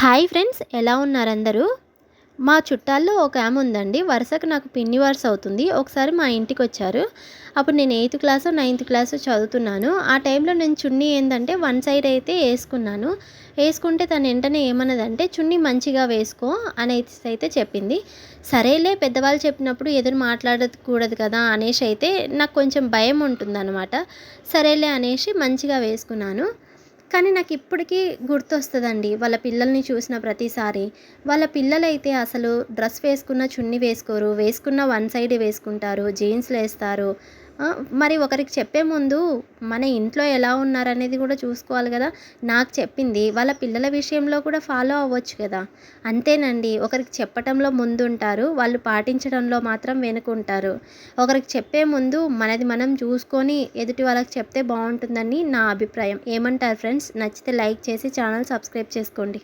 Hi friends ఎలా ఉన్నారు అందరూ మా చుట్టాల్లో ఒక ఆమె ఉందండి. వరుసకు నాకు పిన్ని వరుస అవుతుంది. ఒకసారి మా ఇంటికి వచ్చారు అప్పుడు నేను ఎయిత్ క్లాస్ నైన్త్ క్లాస్ చదువుతున్నాను. ఆ టైంలో నేను చున్నీ ఏంటంటే వన్ సైడ్ అయితే వేసుకున్నాను. వేసుకుంటే తను వెంటనే ఏమన్నదంటే చున్నీ మంచిగా వేసుకో అని అయితే చెప్పింది. సరేలే పెద్దవాళ్ళు చెప్పినప్పుడు ఎదురు మాట్లాడకూడదు కదా అనేసి అయితే నాకు కొంచెం భయం ఉంటుందన్నమాట. సరేలే అనేసి మంచిగా వేసుకున్నాను. కానీ నాకు ఇప్పటికీ గుర్తొస్తుందండి. వాళ్ళ పిల్లల్ని చూసిన ప్రతిసారి. వాళ్ళ పిల్లలైతే అసలు డ్రెస్ వేసుకున్న చున్నీ వేసుకోరు. వేసుకున్న వన్ సైడ్ వేసుకుంటారు. జీన్స్లు వేస్తారు మరి ఒకరికి చెప్పే ముందు మన ఇంట్లో ఎలా ఉన్నారనేది కూడా చూసుకోవాలి కదా. నాకు చెప్పింది వాళ్ళ పిల్లల విషయంలో కూడా ఫాలో అవ్వచ్చు కదా. అంతేనండి ఒకరికి చెప్పటంలో ముందుంటారు వాళ్ళు పాటించడంలో మాత్రం వెనుకుంటారు. ఒకరికి చెప్పే ముందు మనది మనం చూసుకొని ఎదుటి వాళ్ళకి చెప్తే బాగుంటుందని నా అభిప్రాయం. ఏమంటారు ఫ్రెండ్స్? నచ్చితే లైక్ చేసి ఛానల్ సబ్స్క్రైబ్ చేసుకోండి.